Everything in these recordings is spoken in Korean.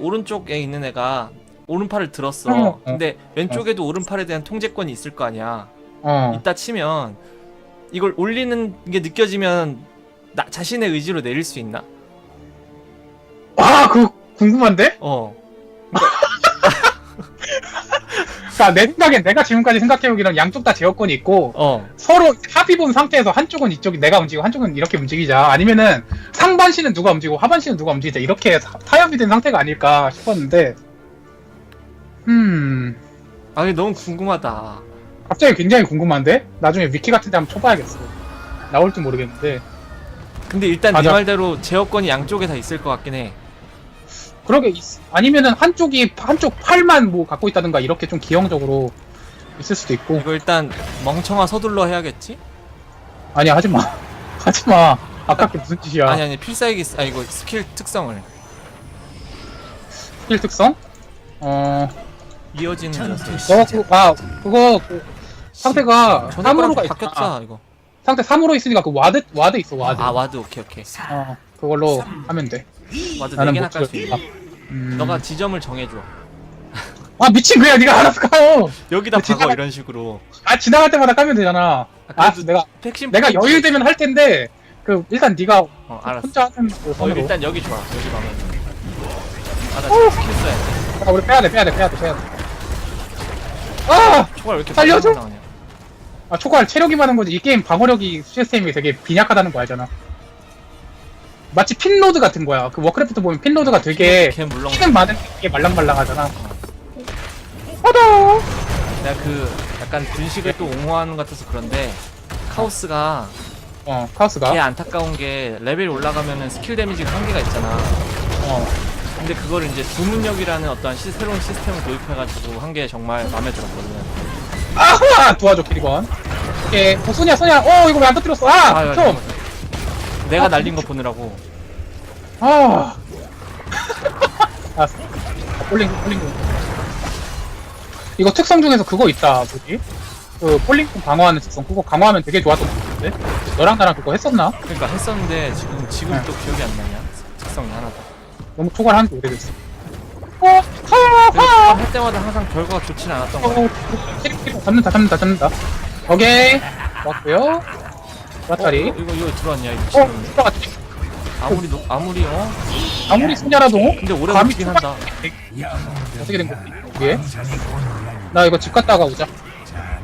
오른쪽에 있는 애가 오른팔을 들었어. 어, 어. 근데 왼쪽에도 오른팔에 대한 통제권이 있을 거 아니야. 어. 이따 치면 이걸 올리는 게 느껴지면 나 자신의 의지로 내릴 수 있나? 아, 그거 궁금한데? 어. 그러니까 내 생각엔 내가 지금까지 생각해보기로는 양쪽 다 제어권이 있고 어. 서로 합의 본 상태에서 한쪽은 이쪽이 내가 움직이고 한쪽은 이렇게 움직이자 아니면은 상반신은 누가 움직이고 하반신은 누가 움직이자 이렇게 사- 타협이 된 상태가 아닐까 싶었는데 음 아, 이게 너무 궁금하다. 갑자기 굉장히 궁금한데 나중에 위키 같은 데 한번 쳐봐야겠어 나올지 모르겠는데 근데 일단 네 맞아. 말대로 제어권이 양쪽에 다 있을 것 같긴 해. 그러게 있- 아니면은 한쪽이 한쪽 팔만 뭐 갖고 있다든가 이렇게 좀 기형적으로 있을 수도 있고 이거 일단 멍청아 서둘러 해야겠지? 아니야 하지마 하지마 아깝게 무슨 짓이야 아니 아니 필살기 스- 아 이거 스킬 특성을 스킬 특성? 어 이어지는 거였어. 어, 그, 아, 그거, 그, 상태가 전에 거랑 3으로가 바뀌었다 이거. 상태 3으로 있으니까 그 와드, 와드 있어, 와드. 아 와드 오케이 오케이. 어, 그걸로 하면 돼. 와드 나는 4개나 못 깔 수. 있네. 음. 너가 지점을 정해줘. 아, 미친 거야, 네가 알아서 까요! 여기다 근데 박어 지나가- 이런 식으로. 아, 지나갈 때마다 까면 되잖아. 아, 그래도 내가, 백신 내가 포인트- 여유 되면 할 텐데, 그, 일단 네가 어 알았어. 혼자 하는 그 어, 선으로. 일단 여기 좋아. 여기 가면. 아나 지금 스킬 써야 돼. 아, 우리 빼야 돼, 빼야 돼, 빼야 돼, 빼야 돼. 아! 초월 왜 이렇게 살려줘? 많이 나오냐? 아, 초과할 체력이 많은 거지. 이 게임 방어력이 시스템이 되게 빈약하다는 거 알잖아. 마치 핀로드 같은 거야. 그 워크래프트 보면 핀로드가 되게 걔 물렁. 피는 많은 게 말랑말랑하잖아. 어도. 내가 그 약간 분식을 또 옹호하는 것 같아서 그런데 카오스가 어, 카우스가. 걔 안타까운 게 레벨 올라가면은 스킬 데미지가 한계가 있잖아. 어. 근데 그걸 이제 주문력이라는 어떤 시- 새로운 시스템을 도입해가지고 한 게 정말 마음에 들었거든. 아하! 도와줘, 키리건. 오케이. 어, 소냐, 소냐. 어, 이거 왜 안 터뜨렸어? 아! 야, 좀! 내가 아, 날린 거 보느라고. 아. 알았어. 아, 폴링, 폴링. 이거 특성 중에서 그거 있다, 뭐지? 그, 폴링 방어하는 특성. 그거 강화하면 되게 좋았던 것 같은데? 너랑 나랑 그거 했었나? 그러니까 했었는데 지금 지금 네. 또 기억이 안 나냐? 특성이 하나도. 너무 초과를 한지 오래됐어. 어, 그래서 하, 하! 할 때마다 항상 결과가 좋진 않았던 거야. 어, 캐릭, 캐릭, 잡는다, 잡는다, 잡는다. 오케이. 왔고요. 왔다리. 어, 이거 이거 들어왔냐? 이거 어, 지금 들어갔지. 아무리 노, 아무리 어? 아무리 소냐라도. 근데 오래 감이 초과- 한다. 어떻게 된 거지? 위에? 나 이거 집 갔다가 오자.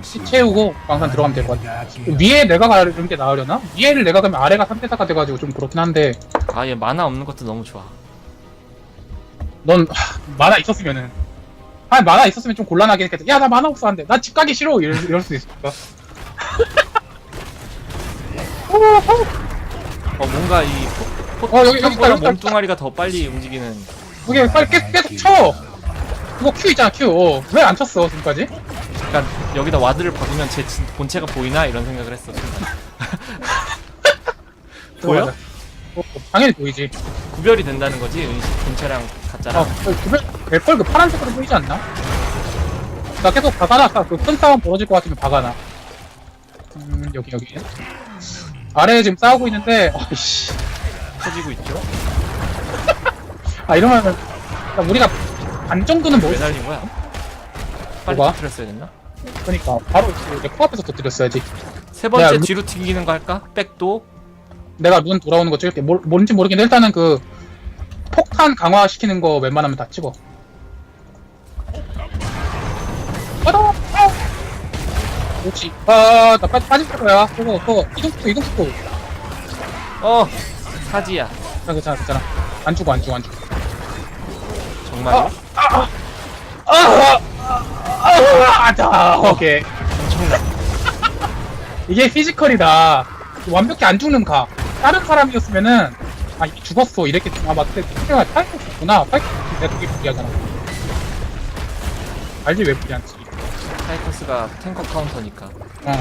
시 채우고 광산 들어가면 될 것 같아. 위에 내가 가는 게 나으려나? 위에를 내가 가면 아래가 3대4가 돼가지고 좀 그렇긴 한데, 아얘 만화 없는 것도 너무 좋아. 넌, 하, 만화 있었으면은. 아, 만화 있었으면 좀 곤란하게 했겠다. 야, 나 만화 없어, 안 돼. 나 집 가기 싫어. 이럴, 이럴 수도 있으니까. 어 뭔가 이 포, 포, 어, 여기, 여기 있다, 보다 여기 있다. 몸뚱아리가 더 빨리 움직이는. 여기 빨리 계속, 계속 쳐! 그거 Q 있잖아, Q. 어, 왜안 쳤어, 지금까지? 그러니까 여기다 와드를 박으면 제 진- 본체가 보이나 이런 생각을 했어. 보여? 들어가자. 어, 당연히 보이지. 구별이 된다는 거지 은신 본체랑 가짜랑. 어, 그, 구별, 별걸 그 파란색으로 보이지 않나? 나 계속 박아놔. 그큰 싸움 벌어질 것 같으면 박아놔. 음, 여기, 여기. 아래에 지금 싸우고 있는데, 어이씨. 터지고 있죠. 아, 이러면은, 야, 우리가 반 정도는 왜 먹을 수 날린 거야? 빨리 뭐가? 터뜨렸어야 됐나? 있으니까, 바로 내 코앞에서 터뜨렸어야지. 세 번째 야, 루- 뒤로 튕기는 거 할까? 백도 내가 눈 돌아오는 거 찍을게. 뭘, 뭔지 모르겠는데, 일단은 그, 폭탄 강화시키는 거 웬만하면 다 찍어. 빠다! 아! 그렇지. 아, 나 빠, 빠질 거야. 그거, 그거, 이동速도, 이동 속도. 어 사지야 괜찮아, 괜찮아, 괜찮아. 안 죽어, 안 죽어, 안 죽어. 정말 아, 아, 아, 아, 아, 자, 오케이. 엄청나. 이게 피지컬이다. 완벽히 안 죽는 가. 다른 사람이었으면은, 아, 이게 죽었어. 이랬겠지. 아, 맞대. 상대가 타이커스구나. 타이커스 내가 되게 불리하잖아. 알지, 왜 불리한지. 타이커스가 탱커 카운터니까. 어.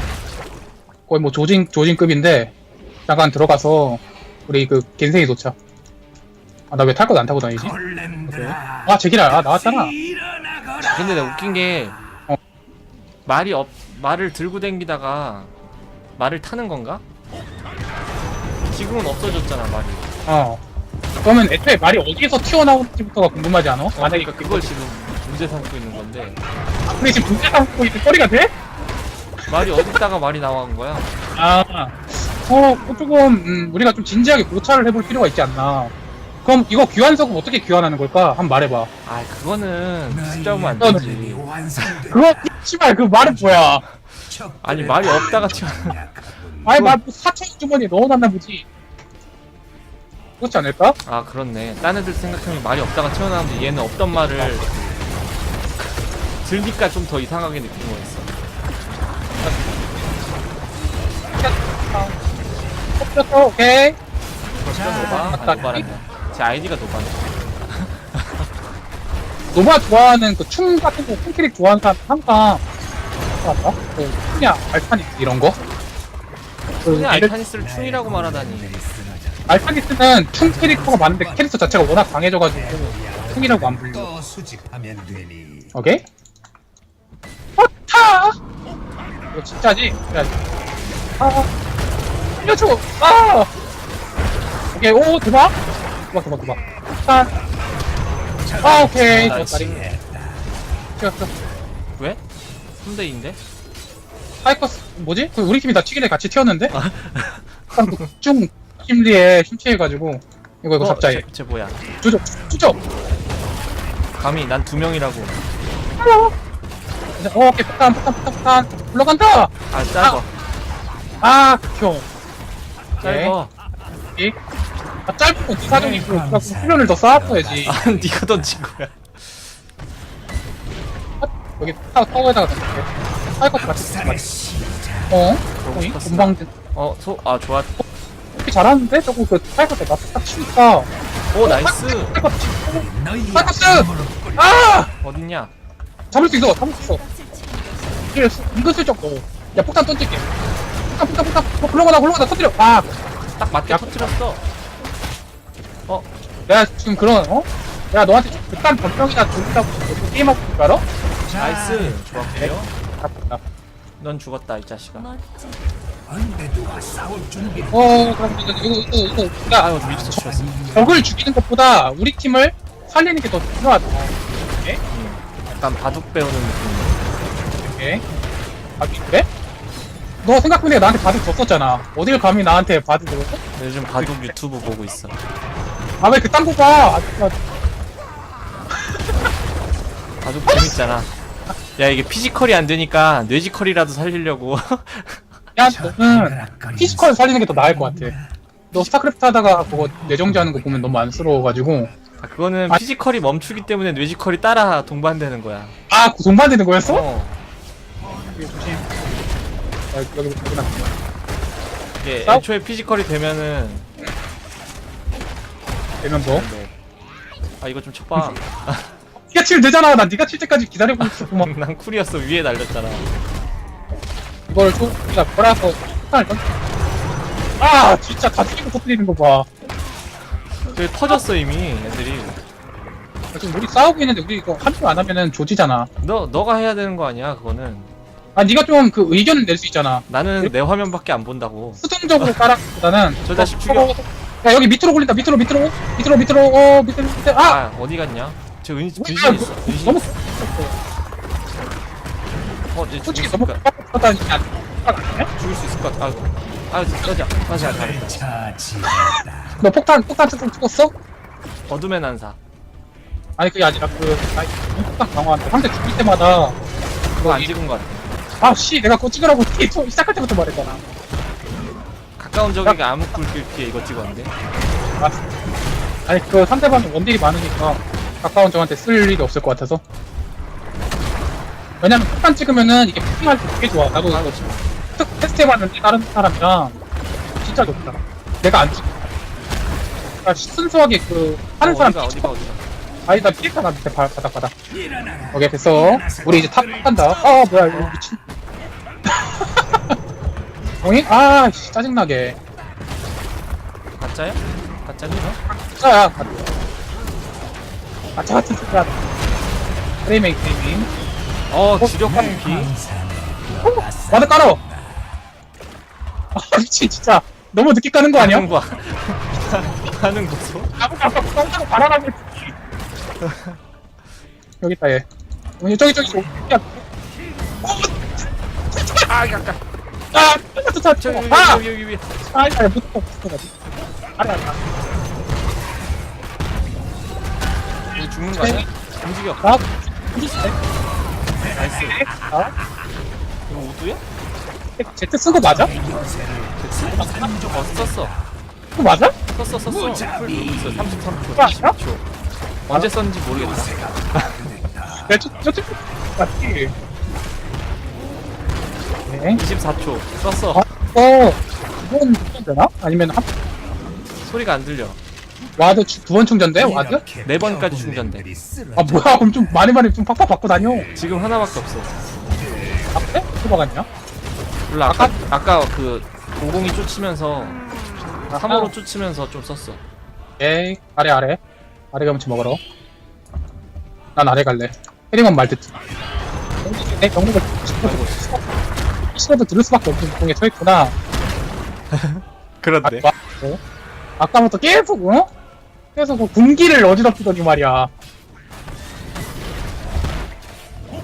거의 뭐 조진, 조진급인데, 잠깐 들어가서, 우리 그, 겐생이 도착. 아, 나 왜 탈 것 안 타고 다니지? 오케이. 아, 제기라. 아, 나왔잖아. 근데 내가 웃긴 게 어. 말이 없 말을 들고 댕기다가 말을 타는 건가? 지금은 없어졌잖아 말이. 어. 그러면 애초에 말이 어디에서 튀어나오는지부터가 궁금하지 않아? 만약에 그러니까 그걸 지금 문제 삼고 있는 건데 우리 지금 문제 삼고 있는 소리가 돼? 말이 어디다가 말이 나온 거야? 아, 어, 그거 조금, 음, 우리가 좀 진지하게 고찰을 해볼 필요가 있지 않나. 그럼 이거 귀환석은 어떻게 귀환하는 걸까? 한번 말해봐. 아 그거는 진짜 하면 안 되지. 그거, 씨발, 그 말은 뭐야? 아니 말이 없다가 튀어. 아니, 말, 뭐, 사천 주머니에 넣어놨나 보지. 그렇지 않을까? 아 그렇네. 딴 애들 생각하면 말이 없다가 튀어나오는데 얘는 없던 말을 들니까 좀 더 이상하게 느낀 거였어. 어, 오케이. 노바? 아 노바란다. 제 아이디가 노바네. 노바 좋아하는 그 춤 같은 거, 춤캐릭 좋아하는 사람 항상, 맞다? 그, 춤이야, 알타니스 이런 거? 그, 그냥 알타니스를 충이라고 말하다니. 알타니스는 춤 캐릭터가 많은데 캐릭터 자체가 워낙 강해져가지고, 춤이라고 안 불려. 또 수집하면 되니 오케이? 어, 타! 이거 진짜지? 그래야지. 아, 살려줘! 아! 오케이, 오, 대박! 대박, 대박, 대박. 짠! 아, 오케이. 나이스. 좋았다리. 좋았어. 왜? 3대2인데? 하이커스, 뭐지? 그 우리 팀이 다 튀기네 같이 튀었는데? 쭉, 심리에 심취해가지고, 이거, 이거 잡자, 얘. 쟤, 쟤 뭐야? 주적, 주적! 감히 난 두 명이라고. 어, 오케이, 폭탄, 폭탄, 폭탄, 폭탄. 올라간다! 아 짧아. 아, 형. 짧아. 아, 짧은 건 사정이고, 누가 그 훈련을 더 쌓았어야지. 아 네가 던진 거야. 여기 타, 타워에다가 던질게. 하이커스 같이. 시작 어? 어이? 싶었어. 금방, 어, 소, 아, 좋아. 이렇게 잘하는데? 저거 그 하이커스 딱 치니까. 오, 나이스. 하이커스 치고. 아픔으로 아! 어딨냐? 잡을 수 있어, 잡을 수 있어. 이래, 은근슬쩍 넣어. 야, 폭탄 던질게. 폭탄, 폭탄, 폭탄. 어, 굴러가다, 굴러가다, 터뜨려. 아! 딱 맞게 야. 터뜨렸어. 내가 지금 그런, 어? 내가 너한테 그딴 변명이나 준다고 게임하고 있는 줄 알아? 나이스. 좋았고요. 잡았다. 넌 죽었다, 이 자식아. 어, 그럼 이거, 이거, 이거, 이거. 야, 아유, 미리 터뜨렸어. 적을 죽이는 것보다 우리 팀을 살리는 게 더 중요하다. 약간 바둑 배우는 느낌. 오케이. 아, 그래? 너 생각해보니까 나한테 바둑 줬었잖아. 어딜 감히 나한테 바둑 줬어? 요즘 바둑 유튜브 보고 있어. 아, 왜 그딴 거 봐? 아. 바둑 재밌잖아. 야, 이게 피지컬이 안 되니까 뇌지컬이라도 살리려고. 야, 너는 피지컬 살리는 게 더 나을 것 같아. 너 스타크래프트 하다가 그거 뇌정지 하는 거 보면 너무 안쓰러워가지고. 아, 그거는 아. 피지컬이 멈추기 때문에 뇌지컬이 따라 동반되는 거야. 아, 그 동반되는 거였어? 어. 여기 조심. 야, 여기, 여기 나. 이게 싸우- 애초에 피지컬이 되면은 되면 뭐? 네. 아 이거 좀 쳐봐. 니가 치면 되잖아. 난 니가 칠 때까지 기다리고 있었구만. 난 쿨이었어 위에 날렸잖아. 이걸 뭐라서, 폭탄을 던 아, 진짜 다 죽이고 터뜨리는 거 봐. 저기 터졌어 이미 애들이. 지금 우리 싸우고 있는데 우리 이거 한줄 안 하면은 조지잖아. 너 너가 해야 되는 거 아니야 그거는. 아, 네가 좀 그 의견을 낼 수 있잖아. 나는 내 화면밖에 안 본다고. 수동적으로 따라보다는. 저 자식 죽여. 야, 여기 밑으로 굴린다. 밑으로, 밑으로. 밑으로, 밑으로. 어, 밑으로, 밑으로. 아! 아 어디 갔냐? 저 은, 야, 분신 있어. 너- 분신. 너무, 어, 이제 죽을 솔직히 수 너무 있을 것 같- 빡빡하다니. 야, 아니야? 죽을 수 있을 것 같아. 아 아유 맞아 맞아 잘했다. 너 폭탄, 폭탄 조금 찍었어? 어둠의 난사. 아니, 그게 아니라 그, 아니, 폭탄 강화한테 상대 죽일 때마다. 그거 안 찍은 것 같아. 아, 씨, 내가 그거 찍으라고 또 시작할 때부터 말했잖아. 가까운 아무 꿀길 피해 이거 찍었는데. 아, 아니, 그 상대방이 원딜이 많으니까 가까운 적한테 쓸 일이 없을 것 같아서. 왜냐면 폭탄 찍으면은 이게 피팅할 때 되게 좋아. 나도 이거 지금 트- 테스트 해봤는데 다른 사람이랑 진짜 좋다. 내가 안 찍어. 그러니까 순수하게 그 하는 어, 사람 어디가 어디가 어디가. 아니 나 피해가 나 밑에 바, 바닥 바닥. 오케이 됐어. 우리 이제 탑 한다. 아 뭐야 이거 미친. 어잉? 아 씨, 짜증나게. 가짜야? 가짜니 너? 진짜야. 아차 같은 소리야. 프레이밍 프레이밍. 어 지력 피. 와드 깔어. 아 미친 진짜. 너무 늦게 까는 거 아니야? 하는 거 하는 거소? 아무도 아까 깜짝 했지. 여기 있다, 얘. 어, 저기, 저기, 저기. 야. 어, 아 약간 아, 저기 쫓아. 여기 아! 여기 여기, 여기 아, 아, 붙어, 붙어, 붙어. 아래, 아래. 여기 죽는 거 아니야? 움직여 나, 이기시네. 나이스 아, 이거 우두야? 제트 쓴거 맞아? 어 썼어 그거 맞아? 썼어 썼어 풀 누르고 있어 33초 아, 32초 언제 썼는지 모르겠다 야, 저, 저, 저, 맞지? 네. 24초 썼어 어, 어, 두번 충전 되나? 아니면 한, 소리가 안 들려 와드 두번 충전돼? 와드? 네 번까지 충전돼. 아, 뭐야, 그럼 좀 많이 많이 좀 팍팍 바꿔 다녀. 지금 하나밖에 없어 아, 그래? 들어갔냐? 몰라 아까 아까 그 고공이 쫓으면서 3호로 쫓으면서 좀 썼어 에이, 아래, 아래. 아래 가면 먹으러. 난 아래 갈래. 해리만 말 듣지. 내 경력을 싫어도 들을 수밖에 없는 공에 처했구나. 아, 그런데 와, 어? 아까부터 계속, 어? 계속 그 군기를 어지럽히더니 말이야.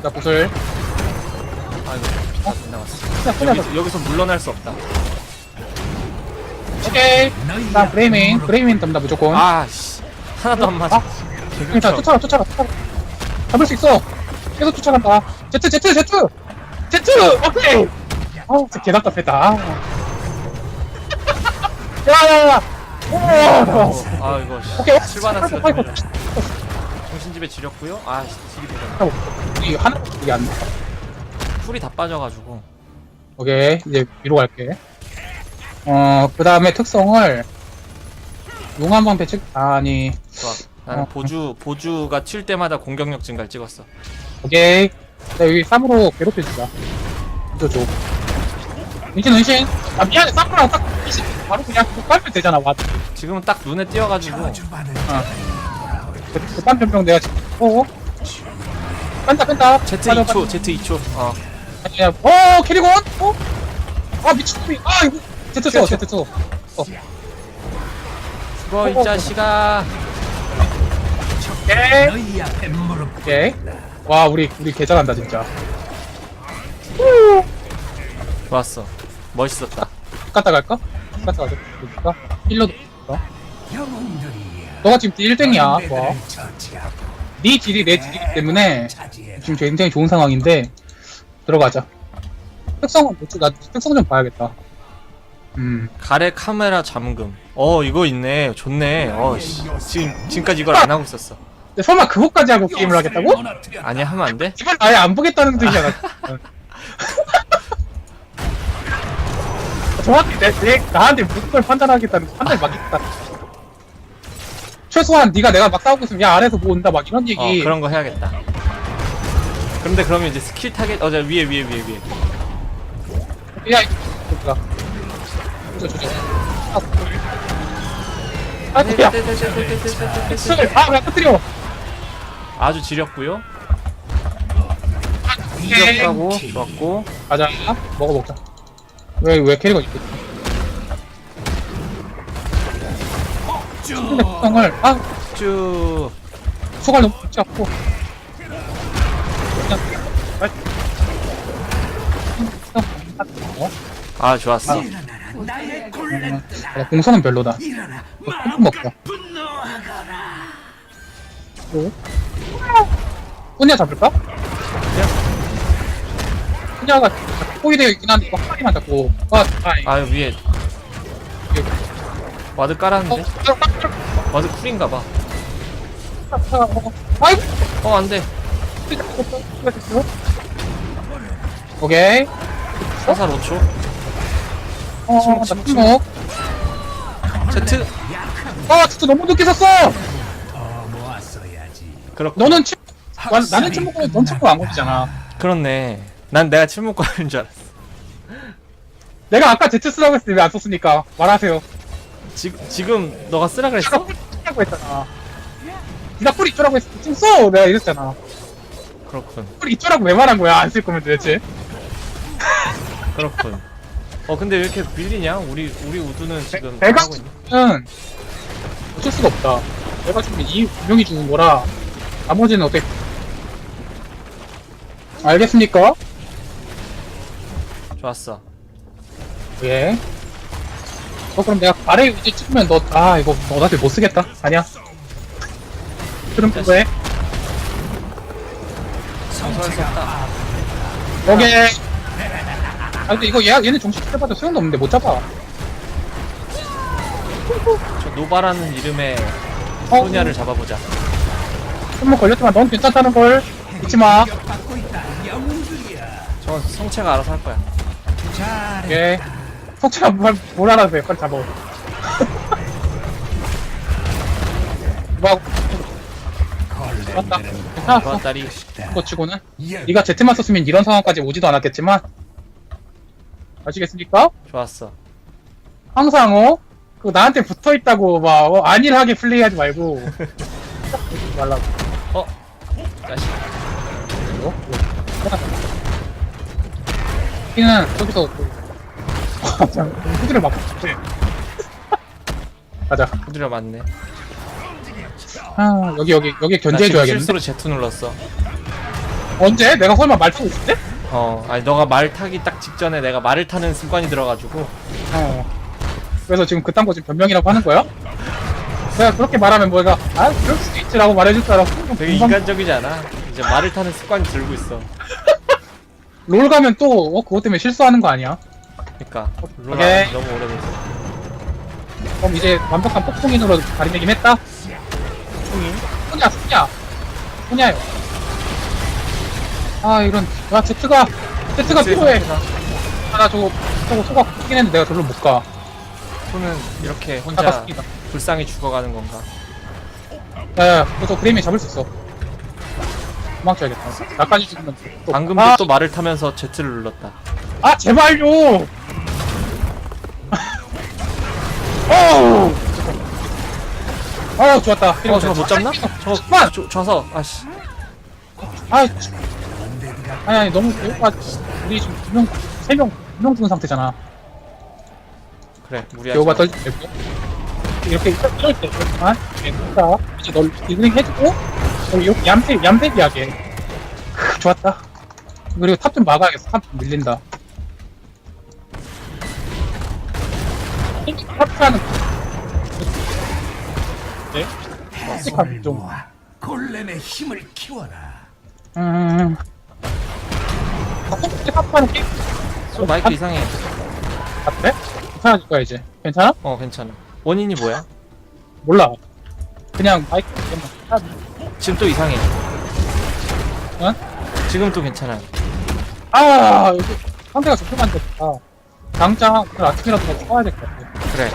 자, 구슬. 아이고 안 나왔어 진짜 끝나서. 여기, 여기서 물러날 수 없다 오케이. 나 브레이밍. 브레이밍 덤다 무조건. 아씨 하나도 안 맞아 아, 그러니까 쫓아가, 쫓아가, 쫓아가. 잡을 수 있어. 계속 쫓아간다. 제트, 제트, 제트! 제트! 오케이! 아우, 진짜 개 답답했다. 야, 야, 야! 오! 아 이거 오케이. 실바나스가 아이고, 좀 정신집에 지렸고요 아 씨 딜이 되네 아이고. 이 하나, 이게 안 돼. 풀이 다 빠져가지고 오케이. 이제 위로 갈게. 어, 그 다음에 특성을 용암방 배치, 아니, 좋아 나는 어. 보주 보주가 튈 때마다 공격력 증가를 찍었어 오케이. 자, 여기 쌈으로 괴롭혀주자. 이거 줘. 은신, 은신. 아, 미안해. 쌈으로 딱, 은신. 바로 그냥 그거 깔면 되잖아, 와. 지금은 딱 눈에 띄어가지고 저주받은 그, 그딴 변명 내가 지금, 어? 뺀다, 뺀다. Z 빠져, 2초 Z 2초 어 아니야. 어, 캐리건? 어? 아, 미친놈이. 아, 이거. 제트 써, 제트 써. 어. 죽어 이 자식아 오케이. 너희 앞에 무릎 오케이. 와, 우리, 우리 개잘한다, 진짜. 좋았어 멋있었다 갔다 갈까? 갔다 가자. 갈까? 힐러도 있어. 영웅들이야. 너가 지금 1등이야. 내들을 와. 처치하고 네 딜이 내 딜이기 때문에 차지해. 지금 굉장히 좋은 상황인데 들어가자. 특성은 뭐지? 나 특성 좀 봐야겠다. 음. 가래 카메라 잠금 어 이거 있네 좋네 어 씨 지금 지금까지 이걸 안 하고 있었어 근데 설마 그것까지 하고 게임을 하겠다고? 아니 하면 안 돼? 이걸 아예 안 보겠다는 뜻이잖아. 정확히 내, 내 나한테 무슨 걸 판단하겠다는 판단이 맞겠다. 최소한 네가 내가 막 싸우고 있으면 야 아래에서 뭐 온다 막 이런 어 얘기. 그런 거 해야겠다 그런데 그러면 이제 스킬 타겟 어저 위에 위에 위에 위에 야 이거 조져 조져. 아, 아, 네, 야, 네, 아, 왜 터뜨려? 아주 지렸고요. 지렸다고 좋았고 가자, 먹어 먹자. 왜, 왜 캐리가 있겠지? 근데 특성을, 아, 쭉 수갈 너무 않고. 아 좋았어 아, 공선은 별로다. 이거 조금 먹자. 분노하거라. 또. 꾸냐 잡을까? 꾸냐가 포위되어 있긴 한데, 이거 한 마리만 잡고. 아, 아이. 아 위에 와드 어, 깔았는데 어, 와드 쿨인가봐 어, 어, 아이고! 어 안돼 오케이. 사살 5초 어, 침묵, 나 침묵, 침묵. Z 아, 진짜 너무 늦게 샀어! 그렇고 너는 침, 와, 나는 침묵고 넌 침묵 안 걸리잖아. 그렇네 난 내가 침묵 걸린 줄 알았어 내가 아까 제트 쓰라고 했을 때왜안 썼습니까? 말하세요. 지, 지금 너가 쓰라 내가 그랬어? 뿌리 쓰라고 했잖아. 니가 뿌리 이쪽라고 했을 때좀 써! 내가 이랬잖아. 그렇군 뿌리 이쪽라고 왜 말한 거야? 안 쓸 거면 도대체. 붙을 수가 없다. 내가 지금 이 분명히 죽은 거라 나머지는 어떻게 알겠습니까? 좋았어. 예. 어 그럼 내가 아래 위치 찍으면 너 아 이거 너 어차피 못 쓰겠다. 아니야. 성공할 수 없다. 오케이. 아 근데 이거 얘 얘는 정신 차려봐도 소용도 없는데 못 잡아. 저 노바라는 이름의 어? 소냐를 잡아보자. 한번 걸렸지만 넌 괜찮다는 걸 잊지 마. 저건 성체가 알아서 할 거야. 예. 석차가 뭘, 뭘 알아서 해. 빨리 잡아. 뭐, 맞다. 괜찮았어. 좋았다리. 그거 치고는. 네가 Z만 썼으면 이런 상황까지 오지도 않았겠지만. 아시겠습니까? 좋았어. 항상, 어? 그 나한테 붙어 있다고 막, 어, 안일하게 플레이하지 말고. 그러지 말라고. 어? 자식. 어? 여기는 저기서 후드를 맞고 싶대. 가자. 두드려 맞네. 아, 여기, 여기, 여기 나 지금 견제해줘야겠는데? 실수로 Z 눌렀어. 언제? 내가 설마 말 타고 있을 때? 어, 아니 너가 말 타기 딱 직전에 내가 말을 타는 습관이 들어가지고 어. 그래서 지금 그딴 거 지금 변명이라고 하는 거야? 내가 그렇게 말하면 뭐가, 아, 그럴 수도 있지라고 말해줄 줄 알았어. 되게 인간적이지 않아? 이제 말을 타는 습관이 들고 있어. 롤 가면 또, 어, 그것 때문에 실수하는 거 아니야? 그니까 롤 오케이. 안 너무 오래돼서. 그럼 이제 완벽한 폭풍인으로 가리내긴 했다? 총이? 소냐, 소냐. 소냐요. 아, 이런, 야, Z가, Z가 필요해. 아, 나 저거, 저거 소가 크긴 했는데 내가 저로 못 가. 손은 이렇게 아, 혼자 맞습니다. 불쌍히 죽어가는 건가? 야, 야, 그거 그레이미 잡을 수 있어. 도망쳐야겠다. 나까지 죽으면 또. 방금도 아, 또 말을 타면서 Z를 눌렀다. 아, 제발요! 어우! 어, 좋았다. 어 저거 못 잡나? 저거 잠깐만! 져서 아씨 아, 아니, 아니, 너무 배고파. 우리 지금 두 명, 세 명, 두명 죽은 상태잖아. 그래 무리하지 배고파 마. 떨지 말고. 이렇게, 이럴 때, 이렇게만. 자, 이제 널 딜링 해주고, 여기 얌세, 얌세기하게. 크, 좋았다. 그리고 탑 좀 막아야겠어. 탑 밀린다. 탑하는 네? 해골 좀. 모아. 골렘의 힘을 키워라. 음. 탑하는 게저 마이크 이상해. 같아? 괜찮아질 거야 이제. 괜찮아? 어 괜찮아. 원인이 뭐야? 몰라. 그냥 마이크 때문에. 아, 지금 또 이상해. 어? 지금 또 괜찮아. 아, 여기 상태가 좋게 안 됐다. 당장 오늘 아침이라도 더 써야 될 것 같아. 그래.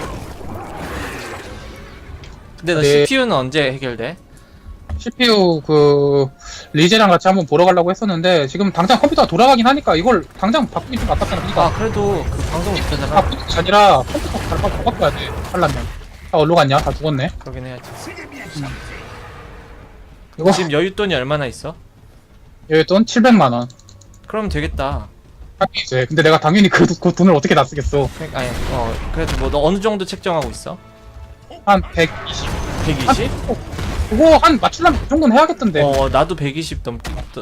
근데 너 네. CPU는 언제 해결돼? CPU 그 리제랑 같이 한번 보러 가려고 했었는데 지금 당장 컴퓨터가 돌아가긴 하니까 이걸 당장 바꾸기 좀 아깝잖아. 그러니까 아 그래도 그 방송 못하잖아. 바꾸는 게 아니라 컴퓨터 잘 바- 바꿔야 돼. 하려면. 다 어디로 갔냐? 다 죽었네. 그러긴 해야지. 이거 지금 여윳돈이 얼마나 있어? 여기 돈 700만 원. 그럼 되겠다. 이제 근데 내가 당연히 그, 그 돈을 어떻게 다 쓰겠어. 그러니까 아니 어 그래도 뭐 너 어느 정도 책정하고 있어? 한 120. 120? 어, 그거 한 맞추려면 그 정도는 해야겠던데. 어 나도 120 넘,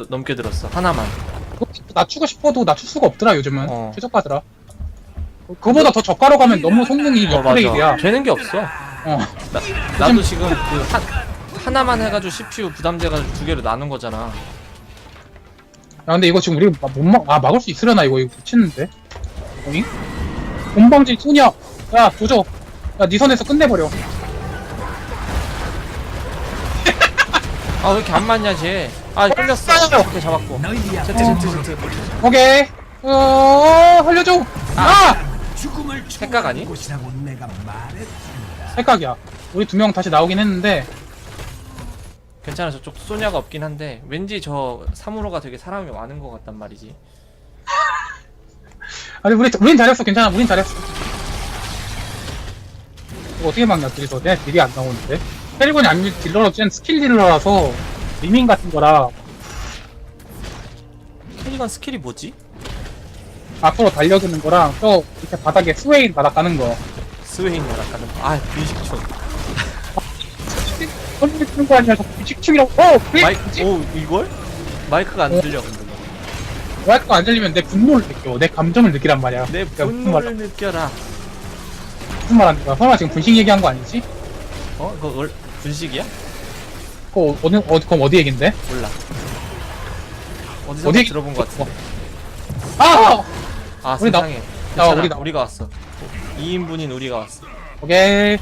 넘게 들었어 하나만. 그거 낮추고 싶어도 낮출 수가 없더라 요즘은. 어. 최저가더라. 그거보다 더 저가로 가면 너무 성능이 어 업그레이드야. 맞아. 되는 게 없어. 어. 나, 나도 지금 그 한, 하나만 해가지고 CPU 부담돼가지고 두 개로 나눈 거잖아. 야 근데 이거 지금 우리 못 막, 아 막을 수 있으려나 이거 이거 붙이는데 어잉? 본방지 소냐 야 조져 야네 선에서 끝내버려 아 왜 이렇게 안 맞냐 쟤. 아 끌렸어. 오케이 잡았고. Z Z Z. 오케이 어 살려줘 아! 죽음을 생각 아니? 곳이라고 내가 말했다. 색각이야 우리 두 명 다시 나오긴 했는데 괜찮아 저쪽 소냐가 없긴 한데 왠지 저 사무로가 되게 사람이 많은 것 같단 말이지. 아니 우리 우린 잘했어 괜찮아 우린 잘했어 이거 어떻게 막냐 둘이서 내 딜이 안 나오는데 페리곤이 아니면 딜러로 쨘 스킬 딜러라서 리밍 같은 거라 캐리건 스킬이 뭐지? 앞으로 달려드는 거랑 또 이렇게 바닥에 스웨인 바닥 가는 거 스웨인 나락가는 거. 아 미식충. 소리 듣는 거 아니야 자꾸 칙칙이라고 어 그게 마이크? 오 이걸? 마이크가 안 어. 들려 근데 마이크가 안 들리면 내 분노를 느껴 내 감정을 느끼란 말이야 내 그러니까 무슨 말, 분노를 느껴라 무슨 말 하는 거야 설마 지금 분식 얘기한 거 아니지? 어? 월- 분식이야? 그거 어느 어, 그럼 어디 얘긴데? 몰라. 어디서 어디? 들어본 것 같은데. 아! 아 우리 나- 세상에. 야, 괜찮아. 우리 나- 우리가 왔어. 2인분인 우리가 왔어. 오케이.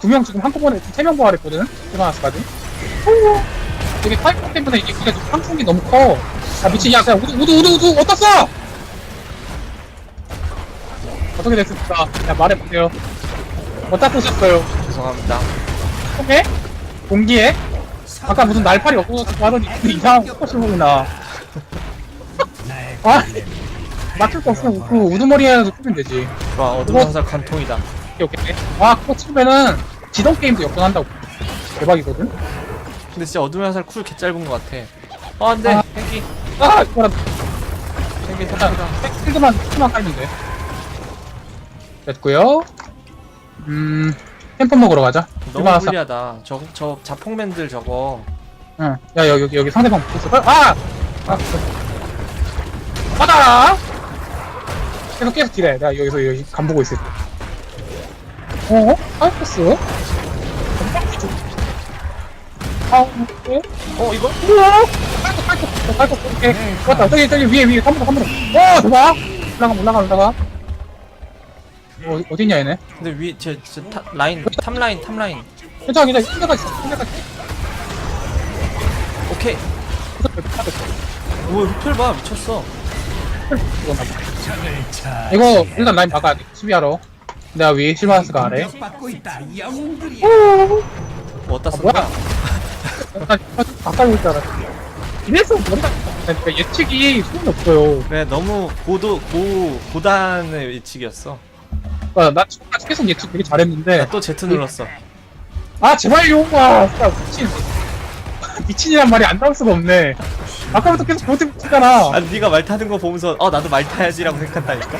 두 명 지금 한꺼번에 세명 부활했거든? 일어났거든 이게 타이밍 때문에 이게 그게 상승이 너무 커 아 미친. 야 그냥 우드 우드 우드 우드. 어떻어? 어떻게 됐습니까? 야 말해보세요. 어디다 쏘셨어요? 죄송합니다 속에? 공기에? 아까 무슨 날파리 없어졌다고 하더니 그 이상한 나의 아 맞출 거 없으면 그 우두머리에서 쏘면 되지. 좋아 어둠 화살 관통이다. 오케이 오케이. 아 그거 치면은 지동 게임도 역전한다고. 대박이거든? 근데 진짜 어둠 화살 쿨 개짧은 것 같아. 어 안돼. 아. 헬기. 아 이거라 일단 탑니다. 필드만 필드만 깔면 돼. 됐고요. 음 템포 먹으러 가자 너무 일어났어. 불리하다 저, 저 자폭맨들 저거 응. 야, 여기, 여기 상대방 붙었어. 아! 아! 받아! 계속, 계속 딜해. 내가 여기서 여기 간 보고 있을게. 어? 하이패스? 아, 오케이. 어 이거? 우와! 깔끔, 깔끔, 깔끔, 오케이. 맞다. 저기, 저기, 위에, 위에, 3번, 3번. 어, 대박! 올라가, 올라가, 올라가. 어, 어딨냐, 얘네? 근데 위 제제 라인 탑 라인 탑 라인 괜찮아, 괜찮아. 힘내가 있어, 힘내가 있어. 오케이 오 흡혈 봐 미쳤어 이거 나 이거 일단 라인 막아야 돼. 수비하러. 내가 위에 실바스가 아래. 공격받고 있다 영웅들이 뭐 어디다 아, 쓴 뭐야? 거야? 나 가까이 올줄 알았어. 이래서 머리가 그러니까 예측이 소용이 없어요. 그래 너무 고도 고 고단의 예측이었어 그러니까 나 지금까지 계속 예측 되게 잘했는데 나또 Z 눌렀어 아 제발요 와 진짜 미친 미친이란 말이 안 나올 수가 없네. 아까부터 계속 때문에 치잖아. 아 네가 말 타는 거 보면서 어 나도 말 타야지라고 생각한다니까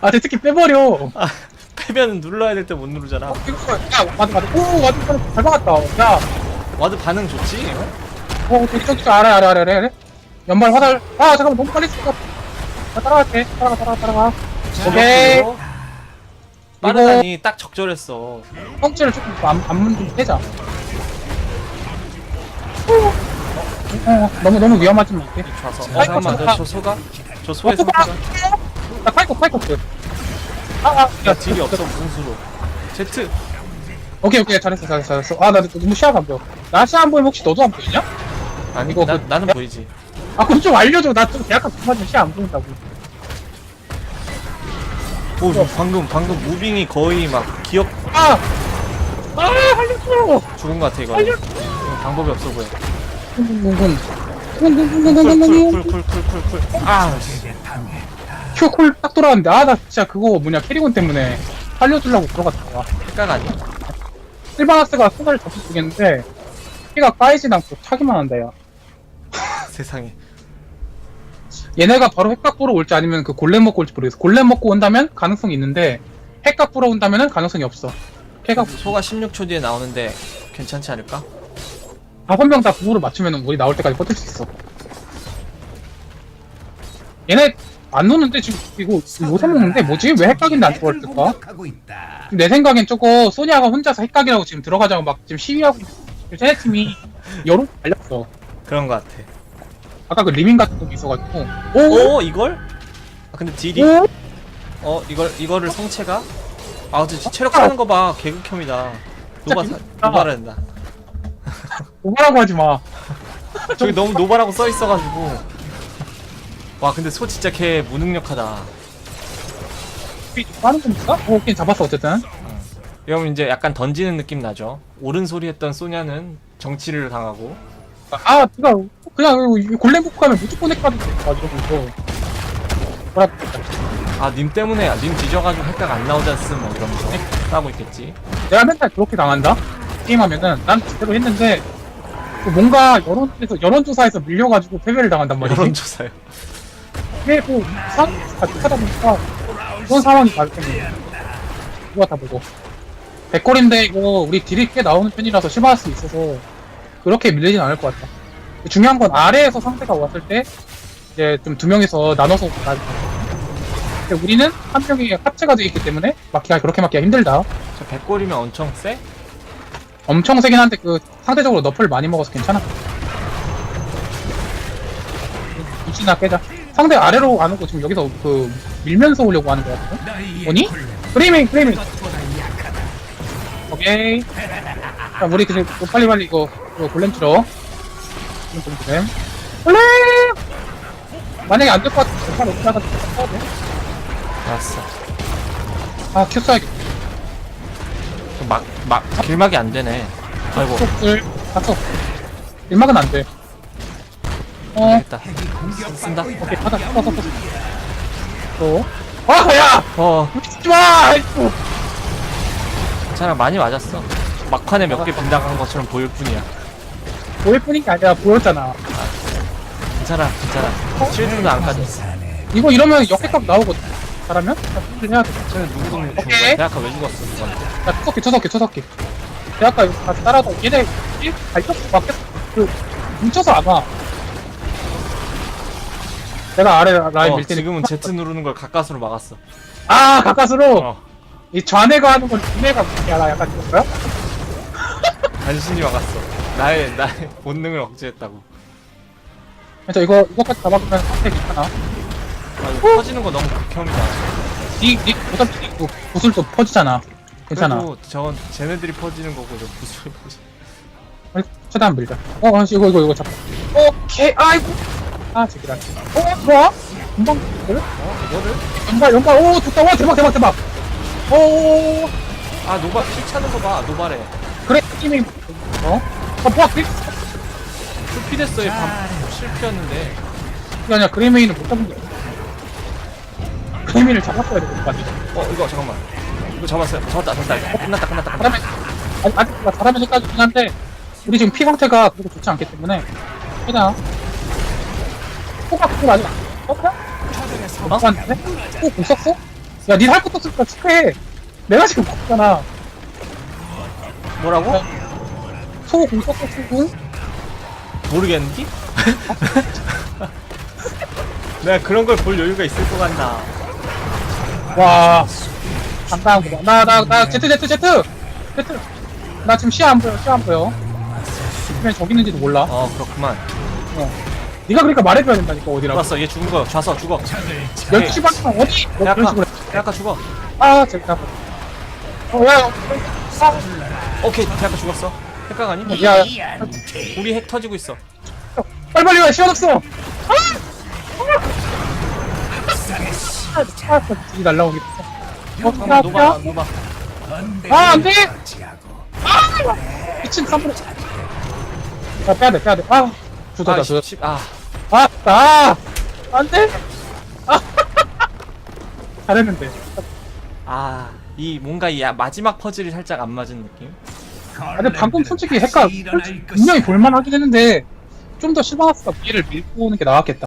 아 대특히 빼버려. 아 패면 눌러야 될 때 못 누르잖아 어, 이거 야 맞아 맞아. 오 맞아 맞아 잘 막았다. 야 와드 반응 좋지? 어, 저기, 저기, 저, 아래, 아래, 아래, 아래, 아래. 연말 화살. 아, 잠깐만, 너무 빨리 쓰니까. 나 따라갈게. 따라가, 따라가, 따라가. 오케이. 이거 빠르다니 딱 적절했어 펑치를 조금 안, 안문 좀 빼자. 어, 어, 너무, 너무 위험하지 말게. 어 아이고, 잠깐만 좋다. 저 소가? 저 소의 어, 상태가 나 칼코, 칼코, 그. 아, 아, 야 딜이 없어 무슨 수로 Z 오케이, 오케이. 잘했어, 잘했어, 잘했어. 아, 나 너무 시야가 안 보여. 나 시야 안 보이면 혹시 너도 안 보이냐? 아니 이거 나, 그- 나는 보이지 아, 그럼 좀 알려줘. 나좀 계약한 그만 좀 시야 안 보인다고. 오 저 방금 방금 무빙이 거의 막 기억 아! 아, 알려줘! 죽은 것 같아 이거 이거 방법이 없어 보여. 쿵쿵쿵쿵쿵쿵쿵. 쿨쿨쿨쿨쿨쿨아 내게 당해 큐콜 딱 돌아왔는데 아 나 진짜 그거 뭐냐 캐리곤 때문에 살려주려고 들어갔다가 헷각 아니야? 실바나스가 손을 잡고 죽겠는데 피가 까이진 않고 차기만 한다 야 세상에 얘네가 바로 핵각 보러 올지 아니면 그 골렘 먹고 올지 모르겠어. 골렘 먹고 온다면 가능성이 있는데 핵각 보러 온다면은 가능성이 없어. 핵각 소가 16초 뒤에 나오는데 괜찮지 않을까? 다섯 명 다 부부를 맞추면 은 우리 나올 때까지 버틸 수 있어. 얘네 안 노는데 지금 이거 요새 먹는데 뭐지? 왜 핵각인데 안 있다. 내 생각엔 저거 소니아가 혼자서 핵각이라고 지금 들어가자고 막 지금 시위하고 있어. 쟤네 팀이 여론 알렸어. 그런 것 같아 아까 그 리밍 같은 거 있어가지고. 오? 오 이걸? 아 근데 딜이 오? 어 이걸 이거를 성체가 아 진짜 체력 차는 거 봐 개극혐이다 노바 사, 노바라 된다 오바라고 하지 마. 저기 너무 노바라고 써 있어가지고 와 근데 소 진짜 개 무능력하다 하는 겁니까? 오, 오케이 잡았어 어쨌든. 이러면 이제 약간 던지는 느낌 나죠 옳은 소리 했던 소냐는 정치를 당하고 아, 네가 그냥 이거 골렘 복구 하면 무조건 핵각이 돼. 아, 이러면서. 뭐라 아 님 때문에 님 뒤져가지고 헷각 안 나오지 않음 뭐 이러면서 싸고 있겠지 내가 맨날 그렇게 당한다. 게임하면은 난 제대로 했는데 그 뭔가 여론에서 여론조사에서 밀려가지고 패배를 당한단 말이지. 여론조사요 이게 뭐 상황이 다 하다 보니까 그런 상황이 발생해. 누가 다 보고. 백골인데 이거 우리 딜이 꽤 나오는 편이라서 실망할 수 있어서 그렇게 밀리진 않을 것 같다. 중요한 건 아래에서 상대가 왔을 때 이제 좀 두 명이서 나눠서 가야 돼. 근데 우리는 한 명이 합체가 되어 있기 때문에 막기가 그렇게 막기가 힘들다. 저 백골이면 엄청 세? 엄청 세긴 한데 그 상대적으로 너프를 많이 먹어서 괜찮아. 이치나 깨자. 상대 아래로 안 오고 지금 여기서 그 밀면서 오려고 하는 거 같거든. 굴레 프레이밍 프레이밍. 오케이. 자, 우리 그냥 또 빨리 빨리 이거, 이거 골렘 치러. 골렘, 골렘. 골렘! 만약에 안 될 것 같으면 정말 오다가 써야 돼. 알았어. 아, 큐 써야겠다. 막, 막, 길막이 안 되네. 아이고, 다쳐. 일막은 안 돼. 어, 되겠다. 쓴다. 오케이, 하다, 하다, 하다. 또. 아, 야! 어, 미치지 마! 아이고. 괜찮아. 많이 맞았어. 막판에 몇 개 빈당한 것처럼 보일 뿐이야. 보일 뿐인 게 아니라 보였잖아. 괜찮아, 괜찮아. 실드는 안 까졌어. 사네. 이거 이러면 역대값 나오거든. 잘하면? 자, 해야 돼. 쟤는 누구 동네 죽은 오케이. 거야? 대학가 왜 죽었어, 누구한테? 야, 초석기, 초석기, 초석기. 내가 아까 이거 다 따라도 얘네, 일? 발톱 막혔어. 그, 뭉쳐서 안 와. 내가 아래 라인 어, 밀 테니까. 지금은 Z 누르는 걸 가까스로 막았어. 아, 가까스로! 어, 이 좌뇌가 하는 건 두뇌가 무슨 야 약간 이런 거야? 단순히 막았어. 나의, 나의 본능을 억제했다고. 그래서 이거, 이거까지 잡아보면 상태 괜찮아. 아, 터지는 거 너무 극혐이다. 니, 니, 어차피 그 구슬도 퍼지잖아. 괜찮아. 그래도 저건 쟤네들이 퍼지는 거고, 저 퍼지. 아니, 최대한 밀자. 어, 어, 이거, 이거, 이거 잡아. 오케이, 아이고. 아, 저기다. 어, 좋아. 금방, 그래? 어, 이거를? 연발, 연발, 오, 좋다. 와, 대박, 대박, 대박. 오, 아, 노바 피 차는 거 봐, 노바래. 그래, 팀이, 어? 아, 뭐야, 그래? 풀피 됐어, 얘밤 실패였는데. 아니라 그레이메인을 못 잡은 게 그레이메인을 잡았어야 돼, 끝까지. 어, 이거 잠깐만. 이거 잡았어요. 잡았다, 잡았다. 끝났다, 끝났다, 끝났다. 잘하면, 아직, 아직, 나 잘하면 여기까지긴 한데, 우리 지금 피 상태가 그렇게 좋지 않기 때문에, 그냥, 코가 그거 안 썼냐? 어? 맞는데? 코공 썼어? 야, 니살 것도 썼으니까 축하해. 내가 지금 봤잖아. 뭐라고? 소공 썼어, 소공? 모르겠는데? 내가 그런 걸 볼 여유가 있을 것 같나? 와, 당당하구나. 나, 나, 나, 제트, 제트, 제트! 제트! 나 지금 시야 안 보여, 시야 안 보여. 그냥 저기 있는지도 몰라. 어, 그렇구만. 어. 네가 그러니까 말해줘야 된다니까, 어디라고. 죽었어, 얘 죽은 거. 좌서 죽어. 적을 차. 12시 방향 어디? 뭐 그런 대학가, 식으로. 대학가 죽어. 아, 재밌다. 어, 야, 야, 오케이, 대학가 죽었어. 핵각 아니? 야, 우리 핵 터지고 있어. 빨리 빨리 와, 시간 없어! 불쌍해 아, 아, 이 날라오겠다. 어, 잠깐만, 야, 노바. 아, 안 돼! 하고 미친 3분의. 아, 빼야 돼, 빼야 돼. 아, 주도다, 아, 주도. 십, 아, 아, 아! 안 돼! 아, 잘했는데. 아, 이 뭔가 이 마지막 퍼즐이 살짝 안 맞은 느낌? 아, 근데 방금 솔직히 핵가 분명히. 볼만하긴 했는데, 좀더 실망했어. 위를 밀고 오는 게 나았겠다.